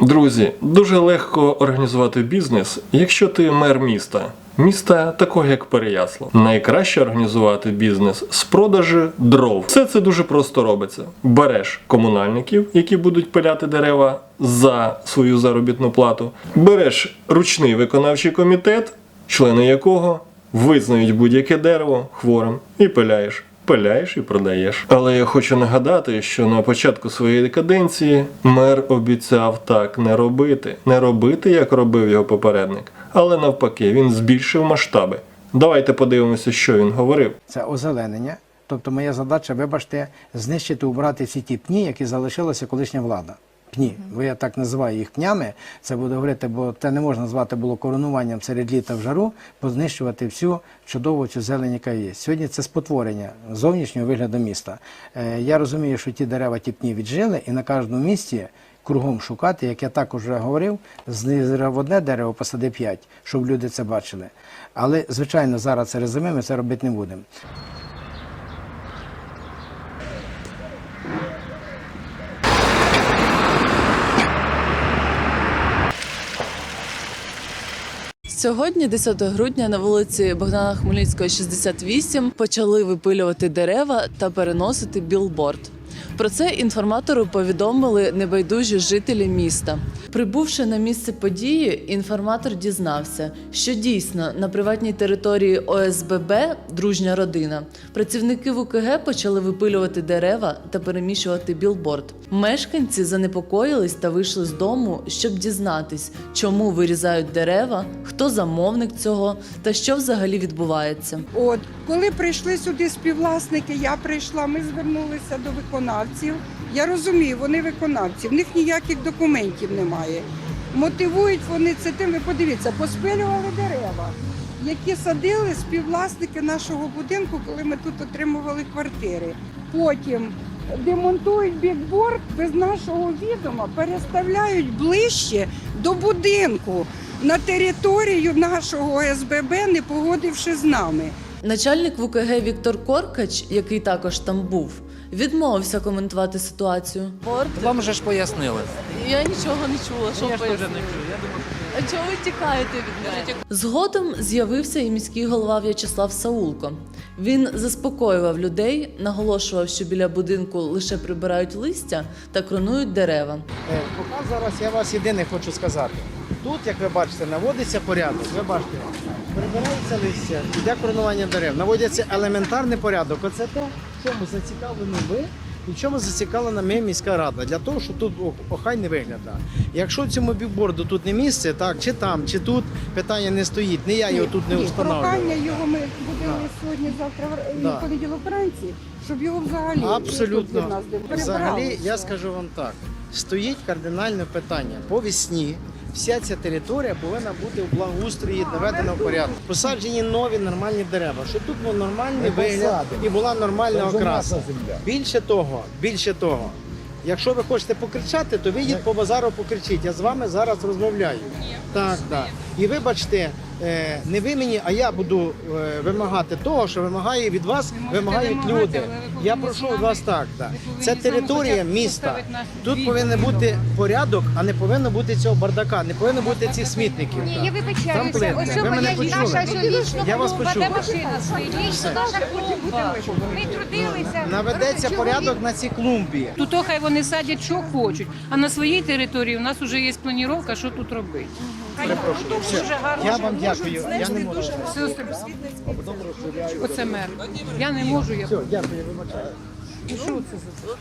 Друзі, дуже легко організувати бізнес, якщо ти мер міста. Міста такого як Переяслав. Найкраще організувати бізнес з продажу дров. Все це дуже просто робиться. Береш комунальників, які будуть пиляти дерева за свою заробітну плату. Береш ручний виконавчий комітет, члени якого визнають будь-яке дерево хворим і пиляєш. Пиляєш і продаєш. Але я хочу нагадати, що на початку своєї каденції мер обіцяв так не робити, не робити, як робив його попередник, але навпаки, він збільшив масштаби. Давайте подивимося, що він говорив. це озеленення. Тобто моя задача, вибачте, знищити, убрати всі ті пні, які залишилася колишня влада. Пні, бо я так називаю їх пнями. Це буду говорити, бо це не можна назвати було коронуванням серед літа в жару, познищувати всю чудову цю зелень, яка є. Сьогодні це спотворення зовнішнього вигляду міста. Е, я розумію, що ті дерева ті пні віджили, і на кожному місці кругом шукати, як я також вже говорив, знизив одне дерево, посади п'ять, щоб люди це бачили. Але, звичайно, зараз це резюме, ми це робити не будемо. Сьогодні, 10 грудня, на вулиці Богдана Хмельницького, 68, почали випилювати дерева та переносити білборд. Про це інформатору повідомили небайдужі жителі міста. Прибувши на місце події, інформатор дізнався, що дійсно на приватній території ОСББ дружня родина працівники ВКГ почали випилювати дерева та переміщувати білборд. Мешканці занепокоїлись та вийшли з дому, щоб дізнатись, чому вирізають дерева, хто замовник цього та що взагалі відбувається. От коли прийшли сюди співвласники, я прийшла, ми звернулися до виконавців. Я розумію, вони виконавці, в них ніяких документів немає. Мотивують вони це тим. Ви подивіться, поспилювали дерева, які садили співвласники нашого будинку, коли ми тут отримували квартири. Потім демонтують бікборд без нашого відома, переставляють ближче до будинку на територію нашого ОСББ, не погодивши з нами. Начальник ВКГ Віктор Коркач, який також там був, відмовився коментувати ситуацію. Борт, Вам вже ж пояснили. я нічого не чула. Що Я ж не пояснили? чую. Я думаю, А чого ви тікаєте від мене? Згодом з'явився і міський голова В'ячеслав Саулко. Він заспокоював людей, наголошував, що біля будинку лише прибирають листя та кронують дерева. Е, Поки зараз я вас єдине хочу сказати. Тут, як ви бачите, наводиться порядок. Ви бачите, прибирається листя, йде коронування дерев, наводиться елементарний порядок. Оце те, в чому зацікавлені ви. І в чому зацікавлена ми міська рада для того, щоб тут о- охайний вигляд. дав. Якщо цьому бікборду тут не місце, так чи там, чи тут питання не стоїть, не я його тут не Ні, встановлюю. Прохання його ми будемо сьогодні, завтра в- Да. понеділок вранці, щоб його взагалі Абсолютно. тут нас не Взагалі, я скажу вам так: стоїть кардинальне питання. По весні вся ця територія повинна бути в благоустрої наведена в порядку. Посаджені нові нормальні дерева, щоб тут був нормальний вигляд і була нормальна окраса. Більше того, більше того. Якщо ви хочете покричати, то вийдіть по базару покричіть. Я з вами зараз розмовляю. Так, так. І вибачте, не ви мені, а я буду е, вимагати того, що вимагає від вас, вимагають люди. Я прошу вас так. так. Це територія міста. Тут повинен бути порядок, а не повинно бути цього бардака, не повинно бути цих смітників. Ні, я вибачаюся. Ось Ви що мене моя почули? наша вас клумба, де машина стоїть? Наша клумба. Ми трудилися. Наведеться порядок на цій клумбі. Тут хай вони садять, що хочуть. А на своїй території у нас вже є планіровка, що тут робити. Перепрошую. Все. Я вам дякую. Я не можу. Все, Оце мер. Я не можу. Я... Все, дякую, вибачаю. І що це за?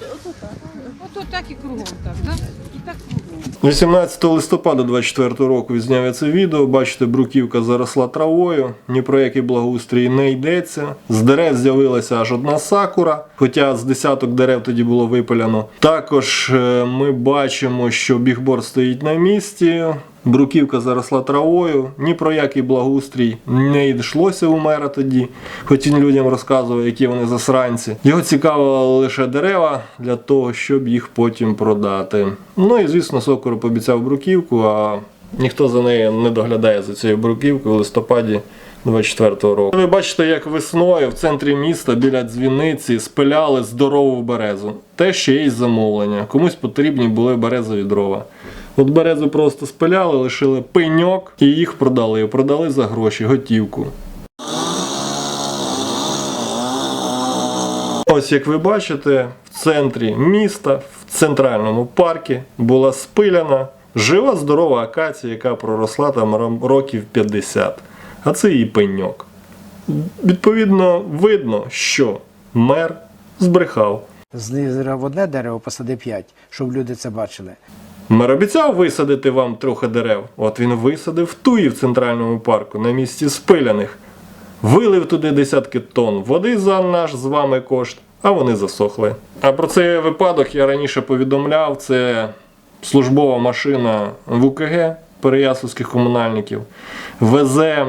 Ото так і кругом так? І так кругом. 18 листопада 24 року відзняв я це відео. Бачите, бруківка заросла травою, ні про який благоустрій не йдеться. З дерев з'явилася аж одна сакура, хоча з десяток дерев тоді було випиляно. Також е, ми бачимо, що бігборд стоїть на місці. Бруківка заросла травою, ні про який благоустрій не йшлося у мера тоді, хоч він людям розказував, які вони засранці. Його цікавило лише дерева для того, щоб їх потім продати. Ну і звісно, Сокор пообіцяв бруківку, а ніхто за нею не доглядає за цією бруківкою. В листопаді 24-го року. Ви бачите, як весною в центрі міста біля дзвіниці спиляли здорову березу. Те ще є замовлення. Комусь потрібні були березові дрова. От березу просто спиляли, лишили пеньок і їх продали. Продали за гроші, готівку. Ось як ви бачите, в центрі міста, в центральному парку була спиляна жива здорова акація, яка проросла там років 50. А це її пеньок. Відповідно, видно, що мер збрехав. Знизив одне дерево, посади п'ять, щоб люди це бачили. Мер обіцяв висадити вам трохи дерев. От він висадив туї в центральному парку на місці спиляних. Вилив туди десятки тонн води за наш з вами кошт, а вони засохли. А про цей випадок я раніше повідомляв. Це службова машина ВУКГ Переяславських комунальників везе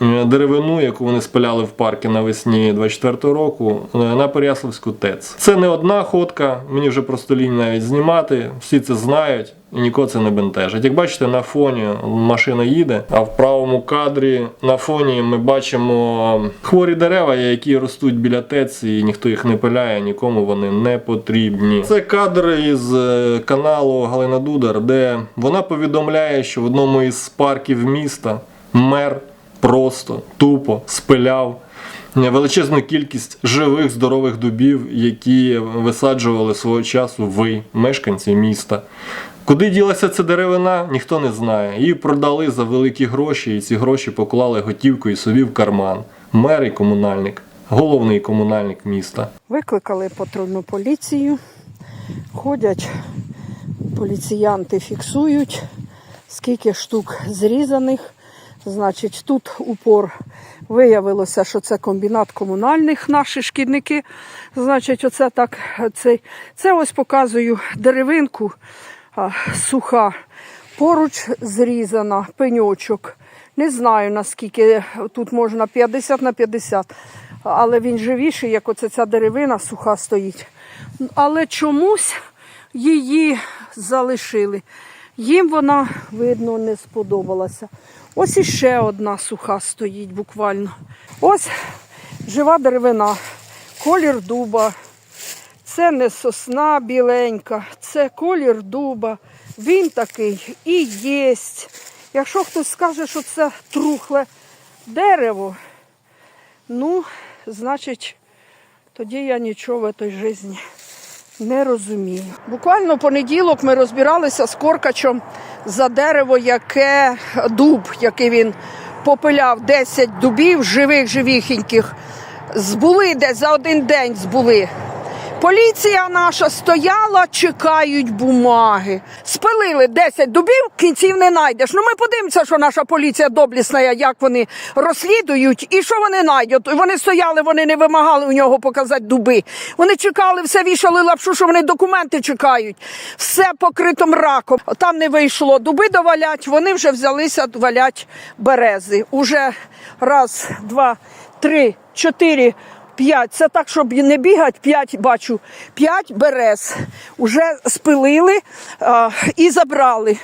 деревину, яку вони спиляли в парку навесні 24-го року, е, на Переяславську ТЕЦ. Це не одна ходка, мені вже просто лінь навіть знімати. Всі це знають і нікого це не бентежить. Як бачите, на фоні машина їде, а в правому кадрі на фоні ми бачимо хворі дерева, які ростуть біля ТЕЦ, і ніхто їх не пиляє, нікому вони не потрібні. Це кадр із е, каналу Галина Дудар, де вона повідомляє, що в одному із парків міста мер просто тупо спиляв величезну кількість живих здорових дубів, які висаджували свого часу ви, мешканці міста. Куди ділася ця деревина, ніхто не знає. Її продали за великі гроші, і ці гроші поклали готівкою собі в карман. Мер і комунальник, головний комунальник міста. Викликали патрульну поліцію. Ходять поліціянти, фіксують, скільки штук зрізаних. Значить, тут упор виявилося, що це комбінат комунальних наші шкідники. Значить, оце так. Це, це ось показую деревинку а, суха. Поруч зрізана пеньочок. Не знаю наскільки тут можна 50 на 50, але він живіший, як оце ця деревина суха стоїть. Але чомусь її залишили. Їм вона, видно, не сподобалася. Ось іще одна суха стоїть буквально. Ось жива деревина, колір дуба. Це не сосна біленька, це колір дуба. Він такий і єсть. Якщо хтось скаже, що це трухле дерево, ну, значить, тоді я нічого в цій житті не розумію. Буквально в понеділок ми розбиралися з Коркачем за дерево, яке дуб, який він попиляв 10 дубів, живих, живіхеньких. Збули десь за один день збули. Поліція наша стояла, чекають бумаги. Спилили 10 дубів, кінців не знайдеш. Ну ми подивимося, що наша поліція доблісна, як вони розслідують і що вони знайдуть. Вони стояли, вони не вимагали у нього показати дуби. Вони чекали, все вішали лапшу, що вони документи чекають. Все покрито мраком. Там не вийшло дуби довалять, вони вже взялися валять берези. Уже раз, два, три, чотири. П'ять. Це так, щоб не бігати, п'ять бачу. П'ять берез. Уже спилили а, і забрали.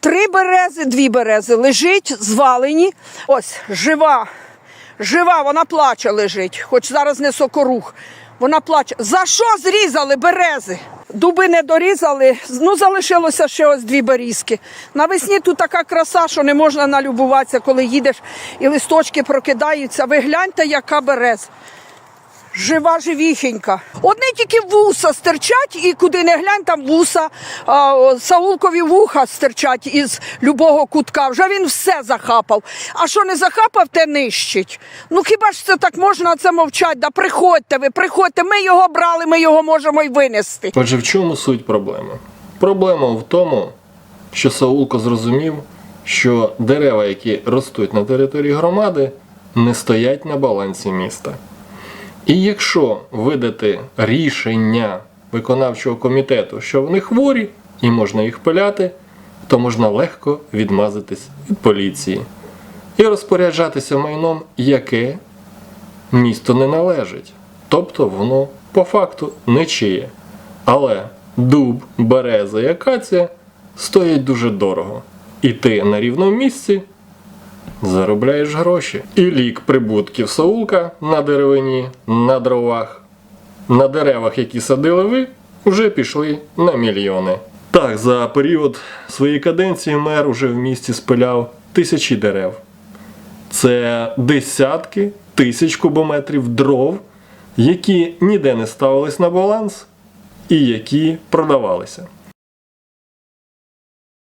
Три берези, дві берези лежить, звалені. Ось жива. Жива, вона плаче лежить, хоч зараз не сокорух. Вона плаче. За що зрізали берези? Дуби не дорізали, ну залишилося ще ось дві берізки. Навесні тут така краса, що не можна налюбуватися, коли їдеш і листочки прокидаються. Ви гляньте, яка берез. Жива живіхенька. Одне тільки вуса стирчать, і куди не глянь, там вуса, а, Саулкові вуха стирчать із любого кутка. Вже він все захапав. А що не захапав, те нищить. Ну хіба ж це так можна це мовчать? Да приходьте ви, приходьте. Ми його брали, ми його можемо й винести. Отже, в чому суть проблеми? Проблема в тому, що Саулко зрозумів, що дерева, які ростуть на території громади, не стоять на балансі міста. І якщо видати рішення виконавчого комітету, що вони хворі і можна їх пиляти, то можна легко відмазатись від поліції і розпоряджатися майном, яке місто не належить. Тобто воно по факту нечиє. Але дуб, береза і акація стоять дуже дорого. І ти на рівному місці заробляєш гроші. І лік прибутків Саулка на деревині, на дровах, на деревах, які садили ви, вже пішли на мільйони. Так, за період своєї каденції мер уже в місті спиляв тисячі дерев. Це десятки тисяч кубометрів дров, які ніде не ставились на баланс і які продавалися.